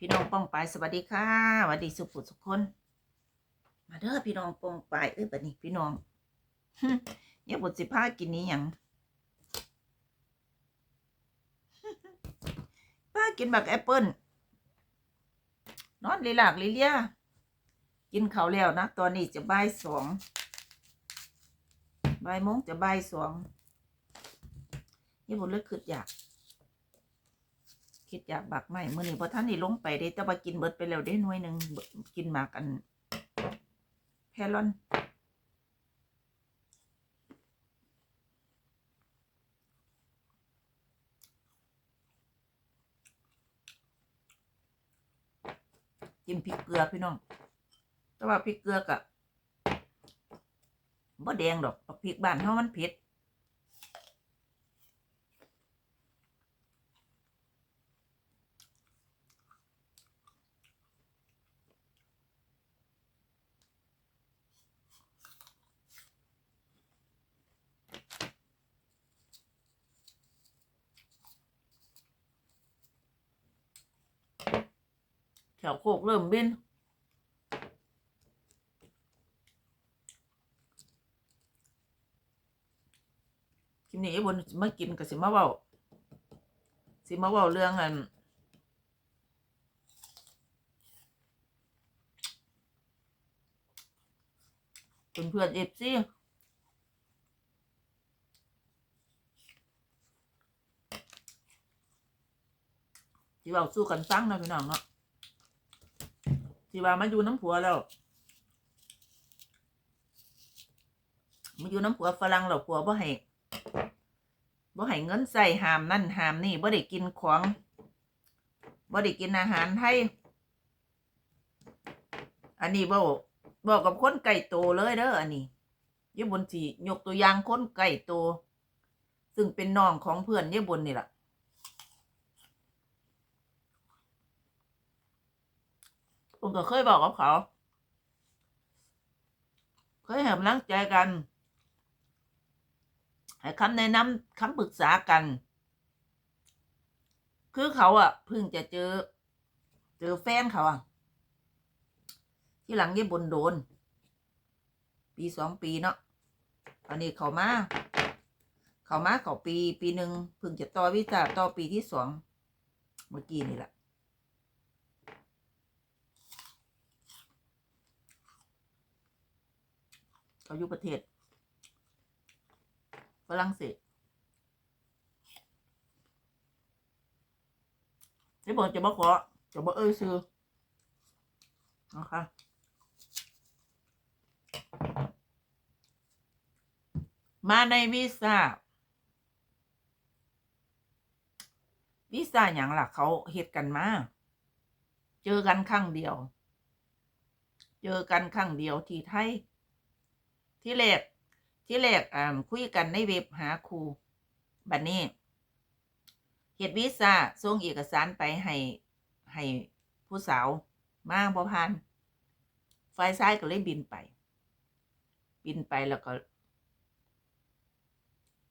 พี่น้องป้องไปสวัสดีค่ะสวัสดีสุขุสุขคน มาเด้อพี่น้องป้องไปเอ้ยบัดนี้พี่น้องเนี่ยบทสิพากินนี้ยังป้ากินบักแอปเปิ้ลนอนลีลากลีเลียกินข้าวแล้วนะ ตอนนี้จะบ่ายสองบ่ายโมงจะบ่ายสองนี่บทเลิกขึ้นอยาก คิดอยากบักไม่มื่อนี้พอท่านนี่ลงไปได้แต่ว่ากินเบิดไปแล้วได้หน่วยหนึ่งกินหมากอันแพลอนกินพริกเกลือพี่น้อง แต่ว่าพริกเกลือกะบ่แดงดอกพริกบ้านเฮามันเผ็ด กเริ่มบินคลิปนี้บนมากินกับสิมาเว้าสิมาเว้าเรื่องอันเพื่อนเพื่อนเอฟซีที่เว้าสู้กันฟังนาะพี่น้องเนาะ ที่ว่ามาอยู่น้ำผัวแล้วมาอยู่น้ำผัวฝรั่งแล้วผัวบ่ให้บ่ให้เงินใส่หามนั่นหามนี่บ่ได้กินของบ่ได้กินอาหารไทยอันนี้บ่บอกกับคนไก่โตเลยเด้ออันนี้ยี่บนสียกตัวอย่างคนไก่โต ซึ่งเป็นน้องของเพื่อนยี่บนนี่แหละ ผมก็เคยบอกกับเขา เคยให้กำลังใจกัน ให้คำแนะนำคำปรึกษากัน คือเขาอะเพิ่งจะเจอ เจอแฟนเขาอะที่หลังยี่บนโดน ปีสองปีเนาะตอนนี้เขามา เขามาเขาปี ปีหนึ่งเพิ่งจะต่อวิจาต่อปีที่สองเมื่อกี้นี่แหละ เขาอยู่ประเทศฝรั่งเศสที่บอกจะบอกขอจะบอกเอ้ยซื้อนะคะมาในวีซ่าวีซ่าอย่างล่ะเขาเหตุกันมา เจอกันครั้งเดียว เจอกันครั้งเดียวที่ไทย ที่แรกที่แรกอ่าคุยกันในเว็บหาครูบัดนนี้เฮ็ดวีซ่าส่งเอกสารไปให้ให้ผู้สาวมาบ่ผ่านฝ่ายซ้ายก็เลยบินไป บินไปแล้วก็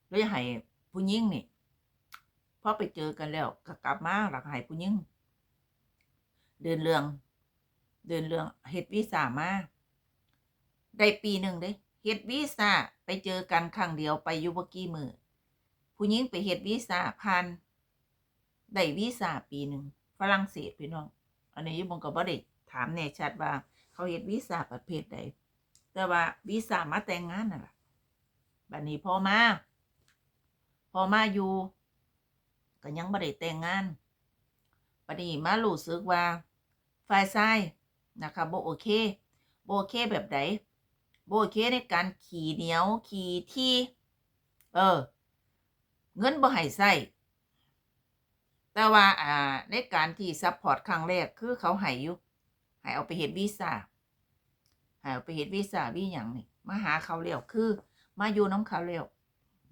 เลยให้ผู้หญิงนี่พอไปเจอกันแล้วก็กลับมาแล้วก็ให้ผู้หญิงเดินเรื่อง เดินเรื่องเฮ็ดวีซ่ามาได้ปีหนึ่งเด้ เฮ็ดวีซ่าไปเจอกันครั้งเดียวไปอยู่บ่กี่มือผู้หญิงไปเฮ็ดวีซ่าผ่านได้วีซ่าปีหนึ่งฝรั่งเศสพี่น้อง อันนี้ผมก็บ่ได้ถามแน่ชัดว่า เขาเฮ็ดวีซ่าประเภทใดแต่ว่าวีซ่ามาแต่งงานนั่นล่ะบัดนี้พอมาพอมาอยู่ก็ยังบ่ได้แต่งงานบัดนี้มารู้สึกว่าฝ่ายชายนะคะบ่โอเคบ่โอเคแบบใด โบโอเคในการขี่เหนียวขี่ที่ เออ เงินบ่ให้ใส่แต่ว่าอ่าในการที่ซัพพอร์ตครั้งแรกคือเขาให้อยู่ให้เอาไปเฮ็ดวีซ่าให้เอาไปเฮ็ดวีซ่าวีหยังนี่มาหาเขาแล้วคือ มาอยู่น้ำเขาแล้ว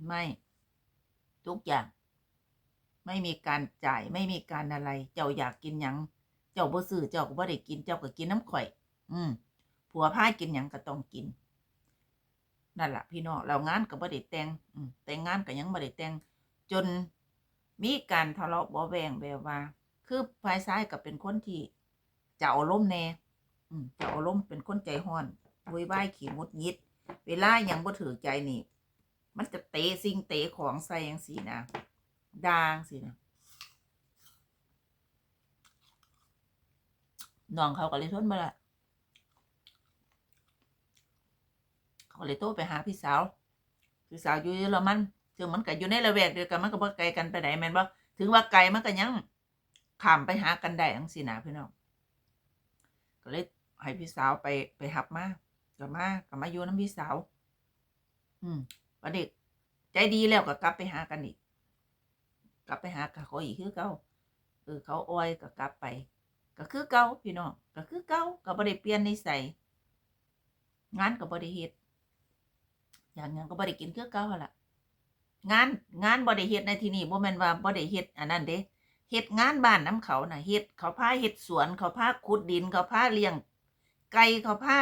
ไม่ทุกอย่าง ไม่มีการจ่ายไม่มีการอะไร เจ้าอยากกินหยังเจ้าบ่ซื้อเจ้าก็บ่ได้กินเจ้าก็กินน้ำข่อย อืมผัวพายกินหยังก็ต้องกิน นั่นแหละพี่น้องเรางานก็บ่ได้แต่งอืแต่งงานก็ยังบ่ได้แต่งจนมีการทะเลาะเบาะแวงแบบว่า คือฝ่ายซ้ายก็เป็นคนที่จะเอาล้มณ์แน่จะเอาล้มณ์เป็นคนใจห้อนโวยวายขี้หงุดหงิด เวลายังบ่ถือใจนี่ มันจะเตะสิ่งเตะของใส่จังซี่นะดางสินะน้องเขาก็เลยทนบ่ละ เขาก็เลยโทรไปหาพี่สาว พี่สาวอยู่เยอรมันซึ่งมันก็อยู่ในละแวกเดียวกันมันก็บ่ไกลกันไปไหนแม่นบ่ถึงว่าไกลมันก็ยังข้ามไปหากันได้จังซี่นะพี่น้องก็เลยให้พี่สาวไปไปหับมาก็มาก็มาอยู่น้ำพี่สาว อืมวันเด็กใจดีแล้วก็กลับไปหากันอีก กลับไปหากับเขาอีกคือเก่าเออเขาอ้อยก็กลับไป ก็คือเก่าพี่น้องก็คือเก่าก็บ่ได้เปลี่ยนนิสัยงานก็บ่ได้เฮ็ด อย่างหยังก็บ่ได้กินคือเก่าหั่นล่ะงานงานบ่ได้เฮ็ดในที่นี่บ่แม่นว่าบ่ได้เฮ็ดอันนั้นเด้เฮ็ดงานบ้านน้ำเขาน่ะเฮ็ดเขาพาเฮ็ดสวนเขาพาขุดดินเขาพาเลี้ยงไก่เขาพา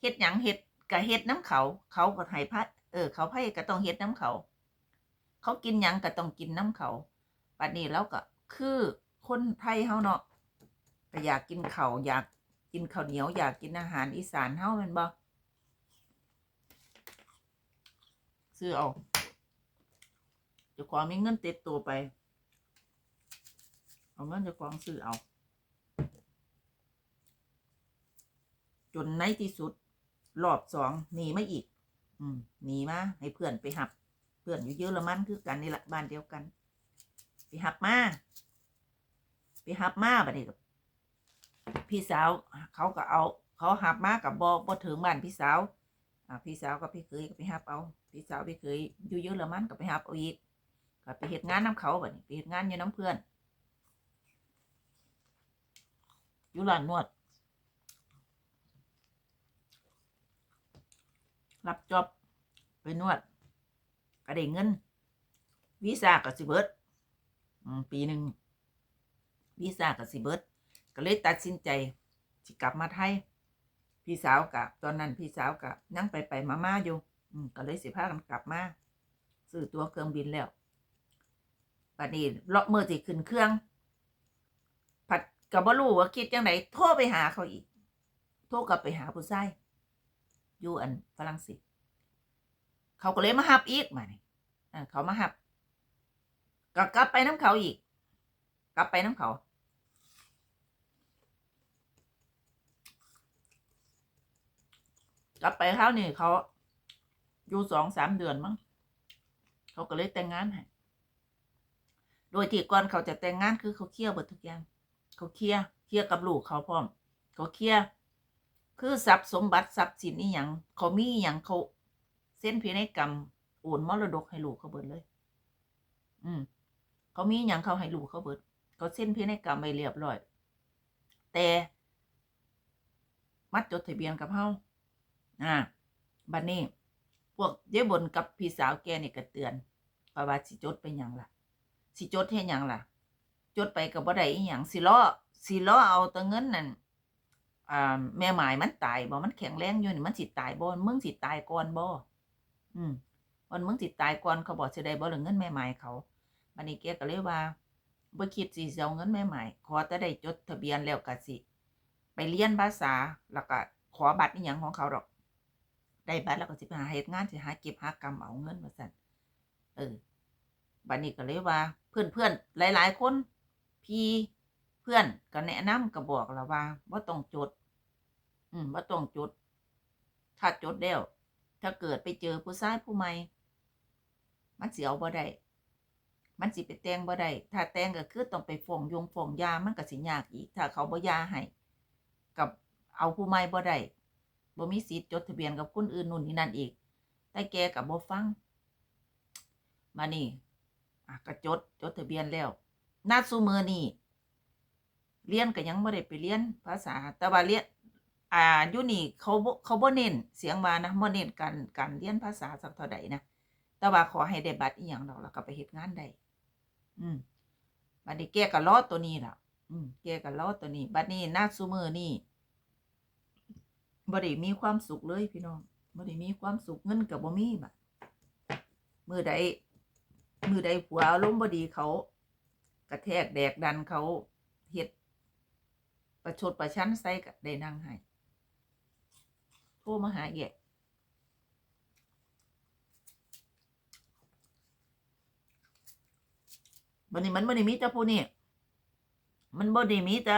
เฮ็ดหยังเฮ็ดก็เฮ็ดน้ำเขา เขาก็ให้พาเออ เขาพาก็ต้องเฮ็ดน้ำเขา เขากินหยังก็ต้องกินน้ำเขาปัดนี้แล้วก็คือคนไทยเฮาเนาะก็อยากกินเขาอยากกินข้าวเหนียวอยากกินอาหารอีสานเฮาแม่นบ่ ซื้อเอาจ้าของมีเงินติดตัวไป เอาเงินจ้าของซื้อเอา จนในที่สุด รอบสองหนีไมาอีก อืมหนีมาให้เพื่อนไปหับ เพื่อนอยู่เยอรมันคือกันนี่แหละบ้านเดียวกัน ไปหับมาไปหับมาบัดนี้พี่สาว เขาก็เอา เขาหับมากับบอบอถึงบ้านพี่สาว พี่สาวกับพี่เคยก็ไปหับเอา พี่สาวพี่เคยอยู่เยอรมันก็ไปหับเอาอีกก็ไปเหตุงานน้ำเขาแบบนี้ไปเหตุงานอยู่น้ำเพื่อนอยู่ร้านนวด รับจอบไปนวดก็ได้เงินวีซ่ากับสิเบิร์ดอืมปีหนึ่งวีซ่ากับสิเบิร์ดก็เลยตัดสินใจสิกลับมาไทย พี่สาวกับตอนนั้นพี่สาวกับนั่งไปไปมามาอยู่ อืมก็เลยสิพากันกลับมาซื้อตัวเครื่องบินแล้วบัดนี้เลาะมือสิขึ้นเครื่อง ผัดกับ่รู้ว่าคิดจังไดโทรไปหาเขาอีก โทรกลับไปหาผู้ชายอยู่อันฝรั่งเศสเขาก็เลยมาหับอีกมาเนี่อ่าเขามาหับก็กลับไปน้ำเขาอีก กลับไปน้ำเขา กลับไปครานี้เขาอยู่สองสามเดือนมั้งเขาก็เลยแต่งงานให้โดยที่ก่อนเขาจะแต่งงานคือเขาเคลียร์หมดทุกอย่าง เขาเคลียร์เคลียร์กับลูกเขาพร้อม เขาเคลียร์คือทรัพย์สมบัติทรัพย์สินนี่อยังเขามีอย่างเขาเส้นพินัยกรรมโอนมรดกให้ลูกเขาเบิดเลย อืม เขามีอย่างเขาให้ลูกเขาเบิด เขาเส้นพินัยกรรมไปเรียบร้อย แต่ มัดจดทะเบียนกับเฮา อ่าบัดนี้ พวกเย้บนกับพี่สาวแกนี่ก็เตือนเพราะว่าสิจดเป็นหยังล่ะ สิจดเฮ็ดหยังล่ะ จดไปก็บ่ได้อีหยังสิล้อสิล้อเอาแต่เงินนั่นอ่าแม่หมายมันตายบ่มันแข็งแรงอยู่นี่มันสิตายบ่มึงสิตายก่อนบ่อืมวันมึงสิตายก่อนเขาบอกสิได้บ่หรือเงินแม่หมายเขาบัดนี้แกก็เลยว่าบ่คิดสิเอาเงินแม่หมายขอแต่ได้จดทะเบียนแล้วก็สิ ไปเรียนภาษาแล้วก็ขอบัตรอีหยังของเขาดอก ได้บัตรแล้วก็สิไปหาเฮ็ดงานสิหาเก็บหากรรมเอาเงินว่าซั่นเออบัดนี้ก็เลยว่า เพื่อนเพื่อนๆหลาย ๆ คนพี่เพื่อนก็แนะนำก็บอกแล้วว่าว่าต้องจด อืมว่าต้องจด ถ้าจดแล้วถ้าเกิดไปเจอผู้ชายผู้ใหม่มันเสิเอาบ่ได้มันสิไปแต่งบ่ได้ถ้าแต่งก็คือต้องไปฟ้องยงฟ้องยามันก็สิยากอีก ถ้าเขาบ่ยาให้กับเอาผู้ใหม่บ่ได้ บ่มีสิทธิ์จดทะเบียนกับคนอื่นนู่นนี่นั่นอีก แต่แกก็บ่ฟัง มานี่อะก็จดจดทะเบียนแล้วนาซูมือนี่เรียนก็ยังไม่ได้ไปเรียนภาษา แต่ว่าเรียนอ่าอยู่นี่เขาเขาบ่เน้นเสียงว่านะบ่เน้นการการเรียนภาษาสักเท่าใดนะแต่ว่าขอให้ได้บัตรอีหยังดอกแล้วก็ไปเฮ็ดงานได้อืมบัดนี้แกก็รอตัวนี้ล่ะ อืมแกก็รอตัวนี้ บัดนี้นาซูมือนี่ บ่ได้มีความสุขเลยพี่น้องบ่ได้มีความสุขเงินก็บ่มีบัดมือใดมือใดผัวอารมณ์บดีเขา กระแทกแดกดันเขาเฮ็ดประชดประชันใส่ก็ได้นั่งให้โทรมาหาแยกบันนี้มันบ่ได้มีแต่ผู้นี้มันบ่ได้มีแต่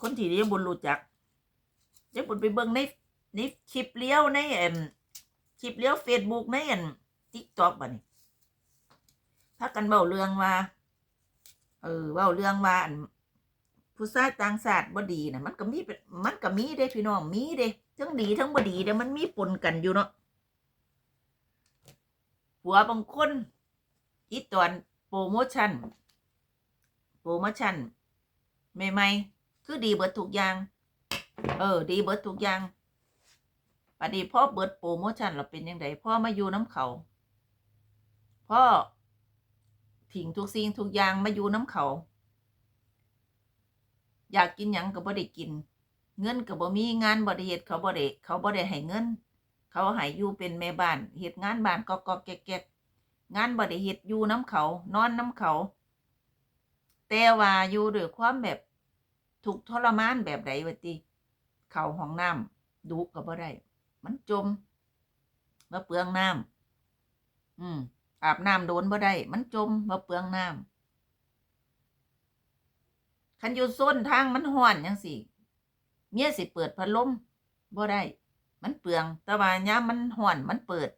คนที่เรียบุญรู้จัก ยกบุญไปเบิ่งในในคลิปเลี้ยวในเอ็มคลิปเลี้ยวเฟซบุ๊กในเอ็มทิกต็อกบัดนี้ถ้ากันเบาเรื่องว่า เออเบาเรื่องว่าอันผู้ชายต่างชาติบ่ดีนะมันก็มีมันก็มีเด้พี่น้องมีเด้ทั้งดีทั้งบ่ดีเด้มันมีปนกันอยู่เนาะผัวบางคนอีตอนโปรโมชั่นโปรโมชั่นใหม่ๆคือดีเบิดทุกอย่าง เออ ดีเบิดทุกอย่างปดนี้พ่อเบิดโปรโมชั่นเราเป็นยังไงพ่อมาอยู่น้ำเขาพ่อทิ้งทุกสิ่งทุกอย่างมาอยู่น้ำเขา อยากกินหยังก็บ่ได้กิน เงินก็บ่มีงานบ่ได้เฮ็ดเขาบ่ได้เขาบ่ได้ให้เงิน เขาให้อยู่เป็นแม่บ้านเฮ็ดงานบ้านก็ก็แก๊กๆงานบ่ได้เฮ็ดอยู่น้ำเขา นอนน้ำเขา แต่ว่าอยู่ด้วยความแบบถูกทรมานแบบใดวะติ เข้าห้องน้ำดูก็บ่ได้ มันจมมาเปลืองน้ำอืมอาบน้ำโดนบ่ได้ มันจมมาเปลืองน้ำคันอยู่โซนทางมันห้อนจังสิเมียสิเปิดพัดลมบ่ได้ มันเปลือง แต่ว่ายามันห้อนมันเปิด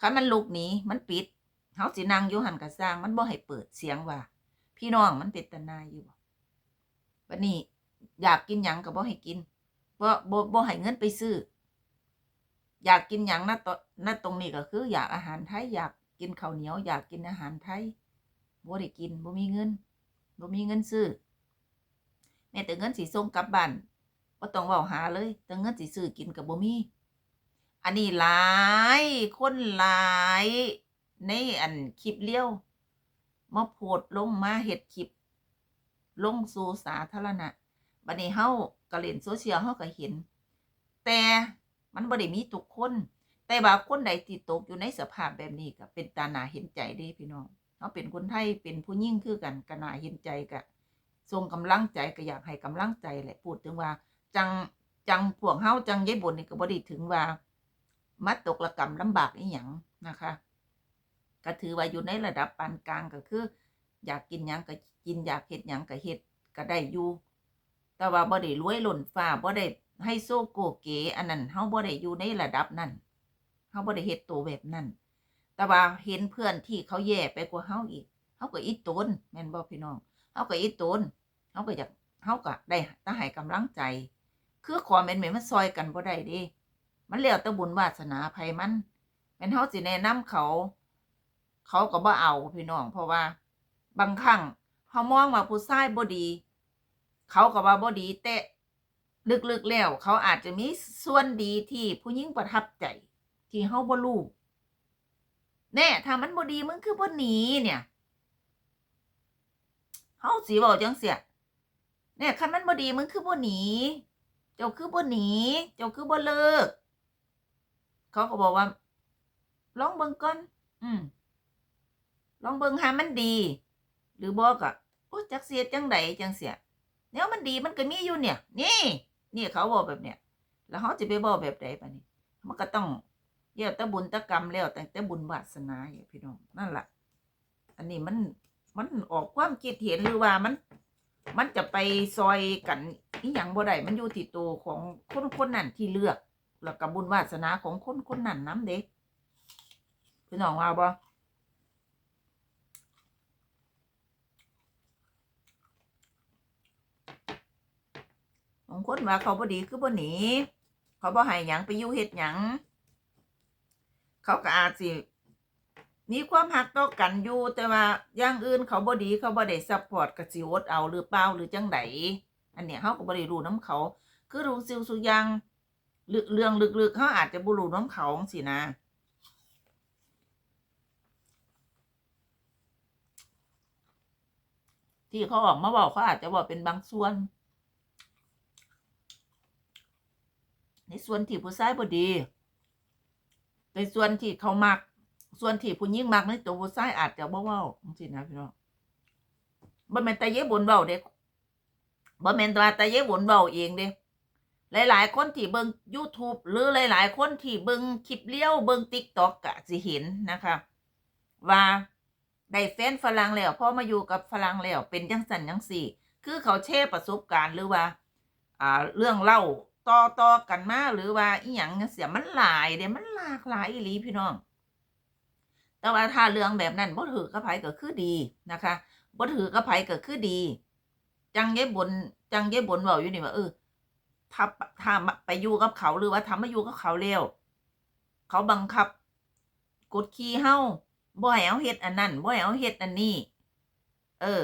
คันมันลุกหนีมันปิดเฮาสินั่งอยู่หันกระสร้าง มันบ่ให้เปิดเสียงว่า พี่น้องมันเป็นตนายอยู่บ่บัดนี้ อยากกินหยังก็บ่ให้กิน บ่บ่บ่ให้เงินไปซื้อ อยากกินหยังนะตณตรงนี้ก็คือ อยากอาหารไทยอยากกินข้าวเหนียวอยากกินอาหารไทยบ่ได้กินบ่มีเงินบ่มีเงินซื้อแม้แต่เงินสิส่งกลับบ้านบ่ต้องเว้าหาเลย แต่เงินสิซื้อกินก็บ่มี อันนี้หลายคนหลายในอันคลิปเลี้ยวมาโพดลงมาเฮ็ดคลิป ลงสู่สาธารณะบัดนี้เฮาก็เล่นโซเชียลเฮาก็เห็น แต่มันบ่ได้มีทุกคน แต่ว่าคนใดที่ตกอยู่ในสภาพแบบนี้ก็เป็นตาหนาเห็นใจเด้พี่น้องเฮาเป็นคนไทยเป็นผู้หญิงคือกันก็น่าเห็นใจก็ส่งกำลังใจก็อยากให้กำลังใจแหละพูดถึงว่า จังจังพวกเฮาจังยายบุญนี่ก็บ่ได้ถึงว่ามาตกระกรรมลำบากอีหยังนะคะก็ถือว่าอยู่ในระดับปานกลางก็คือ อยากกินหยังก็กินอยากเฮ็ดหยังก็เฮ็ดก็ได้อยู่ แต่ว่าบ่ได้รวยหล้นฟ้าบ่ได้ให้โซโกเก๋อันนั้นเฮาบ่ได้อยู่ในระดับนั้นเฮาบ่ได้เฮ็ดตัวแบบนั้น แต่ว่าเห็นเพื่อนที่เขาแย่ไปกว่าเฮาอีกเฮาก็อีตนแม่นบ่พี่น้องเฮาก็อีตนเฮาก็อยากเฮาก็ได้ตาให้กำลังใจ คือขอแม่นแม่นมันซอยกันบ่ได้เด้มันแล้วแต่บุญวาสนาไผมันแม่นเฮาสิแนะนำเขา เขาก็บ่เอาพี่น้องเพราะว่า บางครั้งเฮามองว่าผู้ชายบ่ดี เขาก็ว่าบ่ดีแต่ลึกๆแล้ว เขาอาจจะมีส่วนดีที่ผู้หญิงประทับใจ ที่เฮาบ่รู้แน่ถ้ามันบ่ดีมึงคือบ่หนีเนี่ยเฮาสิเว้าจังเสียเนี่ยคันมันบ่ดีมึงคือบ่หนีเจ้าคือบ่หนีเจ้าคือบ่เลิก เขาก็บอกว่าลองเบิ่งก่อน อืมลองเบิ่งหามันดี หรือบอกอะโอ้จักเสียจังใดจังเสีย เนี่ยมันดีมันก็มีอยู่เนี่ย นี่นี่เขาบอกแบบเนี้ยแล้วเขาจะไปบอกแบบใดปะนี่มันก็ต้องเยี่ยวแต่บุญต่กรรมแล้วแต่แต่บุญวาสนาอย่างพี่น้องนั่นแหละอันนี้มันมันออกความคิดเห็นหรือว่ามัน มันจะไปซอยกันอีหยังบ่ได้มันอยู่ที่ตัวของคนคนนั้นที่เลือก แล้วกับบุญวาสนาของคนคนนั้นน้ำเด็กพี่น้องว่าบ่ บางคนว่าเขาบ่ดีคือบ่หนีเขาบ่ให้หยังไปอยู่เฮ็ดหยังเขาก็อาจสิมีความหักต่อกันอยู่แต่ว่าอย่างอื่นเขาบ่ดีเขาบ่ได้ซัพพอร์ตก็สิอดเอาหรือเปล่าหรือจังไดอันเนี้ยเขาก็บ่ได้รู้นํเขา คือรู้ซิวสุย่างลึกเรื่องลึกๆเขาอาจจะบ่รู้นํเขาจังซี่นะที่เขาออกมาบอกเขาอาจจะบอกเป็นบางส่วน ในส่วนที่ผู้ชายบ่ดี ในส่วนที่เขามัก ส่วนที่ผู้หญิงมักในตัวผู้ชายอาจจะบ่เว้าจังซี่นะพี่น้องบ่แม่นแต่เยบุญเว้าเด้บ่แม่นว่าแต่เยบุญเว้าเองเด้หลาย ๆ คนที่เบิ่ง YouTube หรือหลาย ๆ คนที่เบิ่งคลิปเลี้ยวเบิ่ง TikTok ก็สิเห็นนะคะ ว่าได้แฟนฝรั่งแล้วพอมาอยู่กับฝรั่งแล้วเป็นจังซั่นจังซี่ คือเขาแชร์ประสบการณ์หรือว่า อ่า เรื่องเล่า ต่อต่อกันมาหรือว่าอีหยังจังซี้มันหลายเด้มันหลากหลายอีหลีพี่น้อง แต่ว่าถ้าเรื่องแบบนั้นบ่ถือกับไผก็คือดีนะคะบ่ถือกับไผก็คือดี จังยายบนจังยายบนเว้าอยู่นี่ว่าเออถ้าถ้าไปอยู่กับเขาหรือว่าถ้ามาอยู่กับเขาแล้วเขาบังคับ กดขี่เฮาบ่ให้เอาเฮ็ดอันนั้นบ่ให้เอาเฮ็ดอันนี้ เออ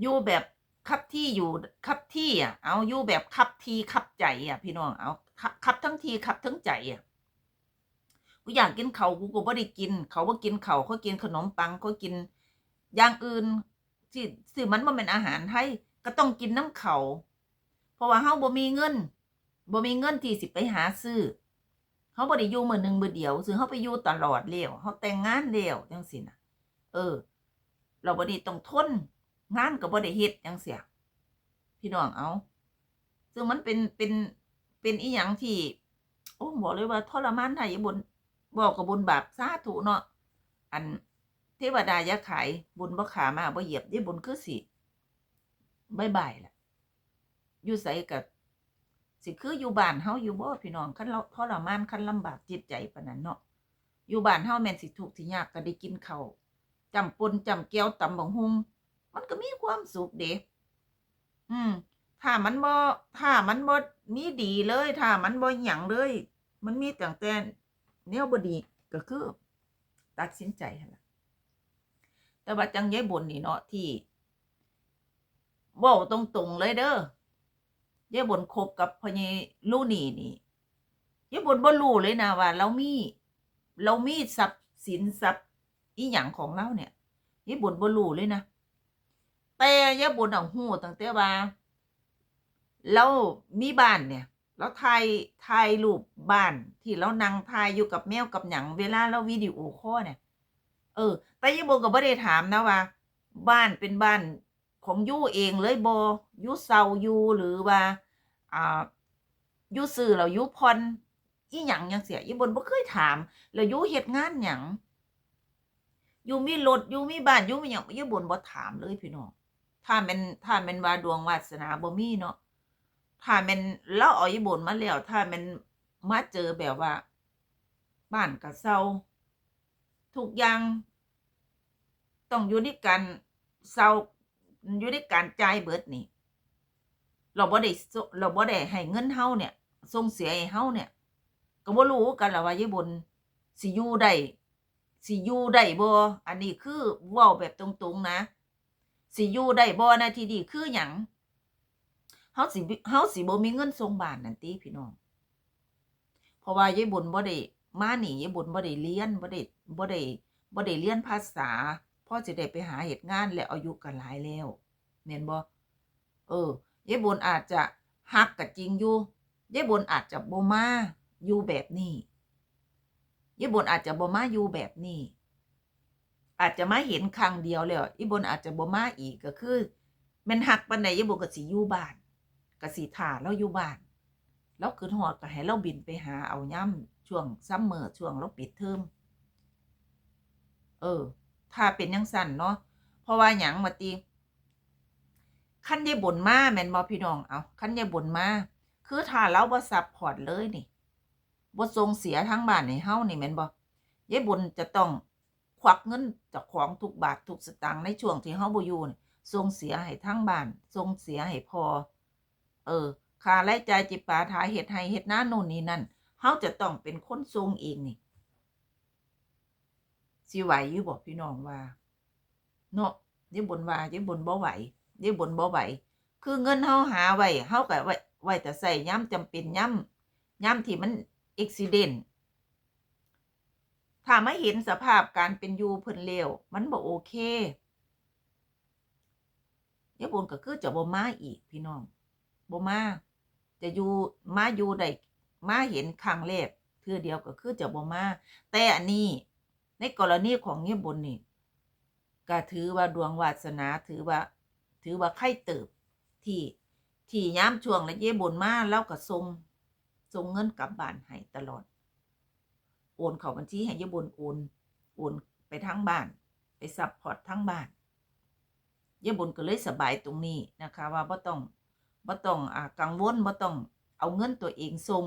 อยู่แบบ คับที่อยู่คับที่อะเอาอยู่แบบคับทีคับใจอะ พี่น้องเอาคับทั้งทีคับทั้งใจอะกูอยากกินเขากูก็บ่ได้กิน เขาบ่กินเขาเขากินขนมปังเขากินอย่างอื่นที่สิมันบ่เป็นอาหารไทยก็ต้องกินน้ำเขาเพราะว่าเฮาบ่มีเงินบ่มีเงินที่สิไปหาซื้อเฮาบ่ได้อยู่มื้อหนึงมื้อเดียวซื้อเฮาไปอยู่ตลอดแล้วเฮาแต่งงานแล้วจังซี่น่ะ เออ เราบ่ได้ต้องทน งานก็บ่ได้เฮ็ดจังซี่พี่น้องเอา ซึ่งมันเป็นเป็นเป็นอีหยังที่ โอ้บอกเลยว่าทรมานไทยบนบอกกับบุญบาปสาธุเนาะอันเทวดาย่าขายบุญบ่ขามาบ่เหยียบได้บุญคือสิบายบายล่ะอยู่ใส่กับสิคืออยู่บ้านเฮาอยู่บ่พี่น้องคันเราทรมานคันลำบากจิตใจปานนั้นเนาะอยู่บ้านเฮาแม่นสิทุกข์สิยากก็ได้กินข้าวจำปนจำแก้วตำบักหุ่ง มันก็มีความสุขเด้อืม ถ้ามันบ่ถ้ามันบ่มีดีเลย ถ้ามันบ่หยังเลย มันมีตั้งแต่แนวบดีก็คือ ตัดสินใจหั่นล่ะแต่ว่าจังยายบนนี่เนาะที่เว้าตรงๆเลยเด้อยายบนคบกับพญลูนี่นี่ยายบนบ่รู้เลยนะว่า เรามี เรามีทรัพย์สินทรัพย์อีหยังของเราเนี่ยยายบนบ่รู้เลยนะ แต่ยายบนเอาฮู้ตั้งแต่ว่าเรามีบ้านเนี่ยแล้วถ่ายถ่ายรูปบ้านที่เรานั่งถ่ายอยู่กับแมวกับหยังเวลาเราวิดีโอคอลเนี่ย เออ แต่ยายโบก็บ่ได้ถามนะว่า บ้านเป็นบ้านของยูเองเลยบยูเซาอยู่หรือว่าอ่ายูซื้อแล้วยูพรอีหยังยังเสียยายบนบ่เคยถามแล้วยูเฮ็ดงานหยังยูมีรถยูมีบ้านยูมีหยังยายบนบ่ถามเลยพี่น้อง ถ้าแม่นถ้าแม่นว่าดวงวาสนาบ่มีเนาะถ้าแมันเราเอาอีบนมาแล้วถ้าแมันมาเจอแบบว่า บ้านกับเซาทุกอย่างต้องอยู่ในการเซาอยู่ในการจ่ายเบิดนี่ เราบ่ได้เราบ่ได้ให้เงินเฮาเนี่ยส่งเสียให้เฮาเนี่ย ก็บ่รู้กันละว่ายายบนสิอยู่ได้สิอยู่ได้บ่อันนี้คือเว้าแบบตรงๆนะ สิอยู่ได้บ่นะที่ดีคือหยังเฮาสิเฮาสิบ่มีเงินส่งบ้านนั่นติพี่น้อง เพราะว่ายายบุญบ่ได้มาหนียายบุญบ่ได้เรียนบ่ได้บ่ได้บ่ได้เรียนภาษาพ่อสิได้ไปหาเฮ็ดงานแล้วอายุก็หลายแล้วแม่นบ่เออยายบุญอาจจะฮักก็จริงอยู่ยายบุญอาจจะบ่มาอยู่แบบนี้ยายบุญอาจจะบ่มาอยู่แบบนี้ อาจจะมาเห็นครั้งเดียวแล้วยายบุญอาจจะบ่มาอีกก็คือม่นฮักปานใดยายบุญก็สิอยู่บ้านกสิถาเราอยู่บ้านเราคืนหอดก็ให้เราบินไปหาเอาย่ำช่วงซัมเมอร์ช่วงเราปิดเทอมเออ ถ้าเป็นยังสั่นเนาะเพราะว่าหยังมาตีขั้นยายบนมาแมนบอพี่น้องเอาขั้นยายบนมาคือถ้าเราบ่ซับพอร์ตเลยนี่บ่ทรงเสียทั้งบ้านในเฮานี่แมนบ่ยายบนจะต้อง ควักเงินจากของทุกบาททุกสตางค์ในช่วงที่เฮาบ่อยู่นี่ส่งเสียให้ทั้งบ้านส่งเสียให้พอ เออค่าไล่จ่ายจิปาถาเฮ็ดให้เฮ็ดหน้าโน่นนี่นั่นเฮาจะต้องเป็นคนทรงเองนี่สิไหวอยู่บอกพี่น้องว่า เนาะยิ่บนว่ายิ่บนบ่ไหวยิ่บนบ่ไหว คือเงินเฮาหาไว้เฮาก็ไว้ไว้แต่ใส่ย้ำจำเป็นย้ำย้ำที่มันอุบิเหตุ ถ้าไม่เห็นสภาพการเป็นอยู่เพิ่นเลวมันบ่โอเคยายบนก็คือจะบ่มาอีกพี่น้องบ่มาจะอยู่มาอยู่ได้มาเห็นครั้งแรกเทื่อเดียวก็คือจะบ่มาแต่อันนี้ในกรณีของเงียบนนี่ก็ถือว่าดวงวาสนาถือว่า ถือว่าไข่เติบที่ที่ย้ำช่วงและเย่บนมาแล้วก็ส่งส่งเงินกลับบ้านให้ตลอด โอนเข้าบัญชีให้เย่บนโอนโอนไปทั้งบ้าน ไปซัพพอร์ตทั้งบ้านเย่บนก็เลยสบายตรงนี้นะคะ ว่าบ่ต้องบ่ต้องอ่ากังวลบ่ต้องเอาเงินตัวเองส่ง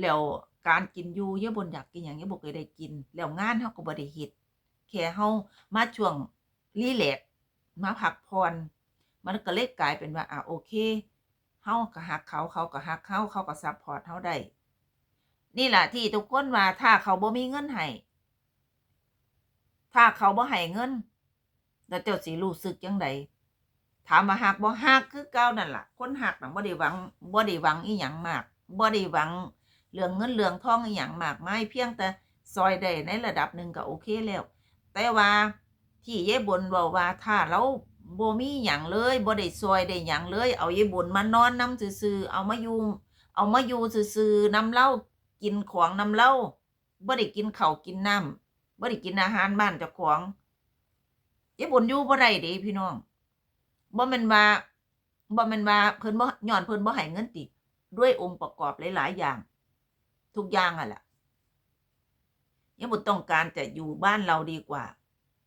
แล้วการกินอยู่เย่บนอยากกินอย่างเย่บนก็ได้กิน แล้วงานเฮาก็บ่ได้เฮ็ดแค่เฮามาช่วงรีแลกมาพักผ่อนมันก็เลยกลายเป็นว่าอะโอเคเฮาก็ฮักเขาเขาก็ฮักเขาเขาก็ซัพพอร์ตเฮาได้ นี่แหละที่ทุกคนว่าถ้าเขาบ่มีเงินให้ถ้าเขาบ่ให้เงินแล้วเจ้าสิรู้สึกจังไดถามว่าฮักบ่ฮักคือเก่านั่นล่ะ คนฮักน่ะบ่ได้หวังบ่ได้หวังอีหยังมากบ่ได้หวังเรื่องเงินเรื่องทองอีหยังมากไมายเพียงแต่ซอยได้ในระดับหนึ่งก็โอเคแล้ว แต่ว่าที่เย่บนบอกว่าถ้าเราบ่มีหยังเลยบ่ได้ซอยได้หยังเลย เอาเย่บนมานอนน้ำซื่อๆเอามาอยู่เอามาอยู่ซื่อๆน้ำเหล้า กินของน้ำเล้าบ่ได้กินข้าวกินน้ำบ่ได้กินอาหารบ้านเจ้าของเย่บนอยู่บ่ได้เด้พี่น้องบ่แม่นว่าบ่แม่นว่าเพิ่นบ่ย้อนเพิ่นบ่ให้เงินติ ด้วยองค์ประกอบหลาย ๆ อย่าง ทุกอย่างอะแหละยังบุต้องการจะอยู่บ้านเราดีกว่า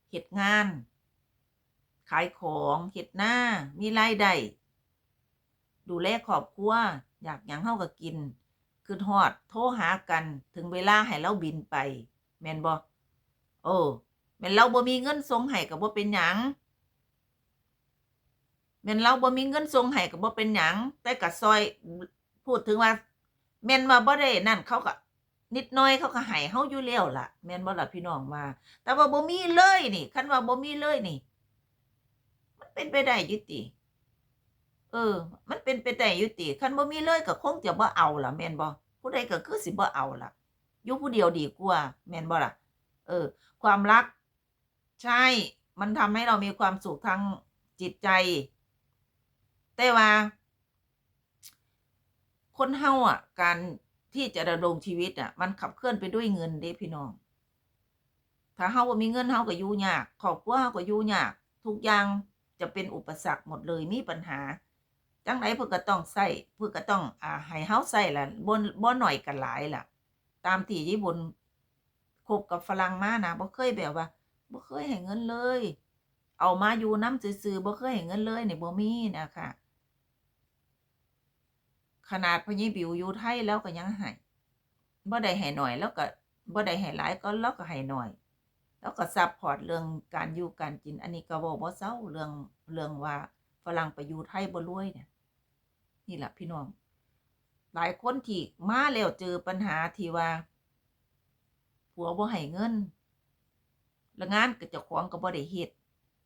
เฮ็ดงาน ขายของเฮ็ดหน้ามีรายได้ดูแลครอบครัวอยากหยังเฮาก็กิน คือฮอด โทรหากันถึงเวลาให้เราบินไป แม่นบ่โอ้แม่นเราบ่มีเงินส่งให้ก็บ่เป็นหยังแม่นเราบ่มีเงินส่งให้ก็บ่เป็นหยังแต่ก็ซอยพูดถึงว่าแม่นว่าบ่ได้นั่นเขาก็นิดน่อยเขาก็ให้เฮาอยู่แล้วล่ะ แม่นบ่ล่ะพี่น้องว่า แต่ว่าบ่มีเลยนี่ คันว่าบ่มีเลยนี่ มันเป็นไปได้ยู่ติ ออ มันเป็นไปได้อยู่ติคันบ่มีเลยก็คงจะบ่เอาล่ะแม่นบ่ผู้ใดก็คือสิบ่เอาล่ะอยู่ผู้เดียวดีกว่าแม่นบ่ล่ะ เออ ความรัก ใช่ มันทำให้เรามีความสุขทางจิตใจ แต่ว่า คนเฮาอะ การที่จะดำรงชีวิตอะ มันขับเคลื่อนไปด้วยเงินเด้พี่น้อง ถ้าเฮาบ่มีเงินเฮาก็อยู่ยากครอบครัวเฮาก็อยู่ยาก ทุกอย่างจะเป็นอุปสรรคหมดเลยมีปัญหา จังไดเพิ่นก็ต้องใช้เพิ่นก็ต้องอ่าให้เฮาใช้ล่ะบ่บ่น้อยก็หลายล่ะ ตามที่ญี่ปุ่นคบกับฝรั่งมานะบ่เคยแบบว่าบ่เคยให้เงินเลย เอามาอยู่น้ำซื่อๆบ่เคยให้เงินเลยนี่บ่มีนะคะขนาดพ่อใหญ่บิวอยู่ไทยแล้วก็ยังให้บ่ได้ให้หน้อยแล้วก็บ่ได้ให้หลายก็เราก็ให้หน้อย แล้วก็ซัปพอร์ตเรื่องการอยู่การกิน อันนี้ก็เว้าบ่เซาเรื่องเรื่องว่าฝรั่งไปอยู่ไทยบ่รวยเนี่ย นี่แหละพี่น้อง หลายคนที่มาแล้วเจอปัญหาที่ว่าผัวบ่ให้เงิน แล้วงานก็จ้าของก็บ่ได้เฮ็ด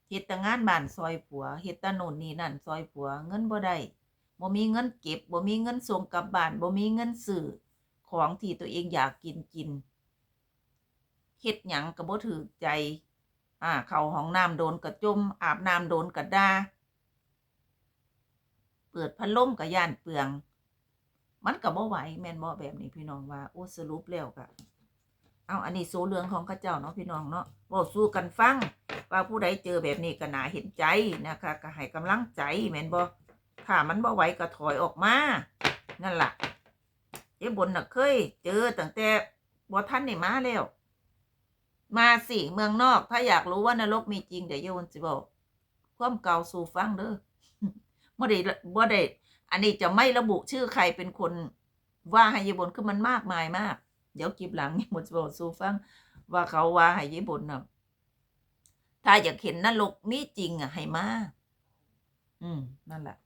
เฮ็ดแต่งานบ้านซอยผัวเฮ็ดแต่โน่นนี่นั่นซอยผัวเงินบ่ได้บ่มีเงินเก็บบ่มีเงินส่งกลับบ้านบ่มีเงินซื้อของที่ตัวเองอยากกินกินเฮ็ดหยังก็บ่ถูกใจ อ่า เข้าห้องน้ำโดนกระจม อาบน้ำโดนกระดา เปิดพัดลมก็ย่านเปลือง มันก็บ่ไหวแม่นบ่แบบนี้พี่น้องว่าโอ้สรุปแล้วก็เอาอันนี้โซเรื่องของเขาเจ้าเนาะพี่น้องเนาะเว้าสู้กันฟัง ว่าผู้ใดเจอแบบนี้ก็น่าเห็นใจนะคะก็ให้กำลังใจแม่นบ่ถ้ามันบ่ไหวก็ถอยออกมา นั่นล่ะเจ๊บนน่ะเคย เจอตั้งแต่บ่ทันได้มาแล้ว มาสิเมืองนอก ถ้าอยากรู้ว่านรกมีจริงเดี๋ยวโยนสิบอกความเก่าสู่ฟังเด้อ บ่ได้บ่ได้อันนี้จะไม่ระบุชื่อใครเป็นคนว่าให้ยายบนคือมันมากมายมาก เดี๋ยวกลิบหลังยายบนจะบอกสู่ฟังว่าเขาว่าให้ยายบนนะถ้าอยากเห็นนรกมีจริงอะให้มาอืมนั่นแหละ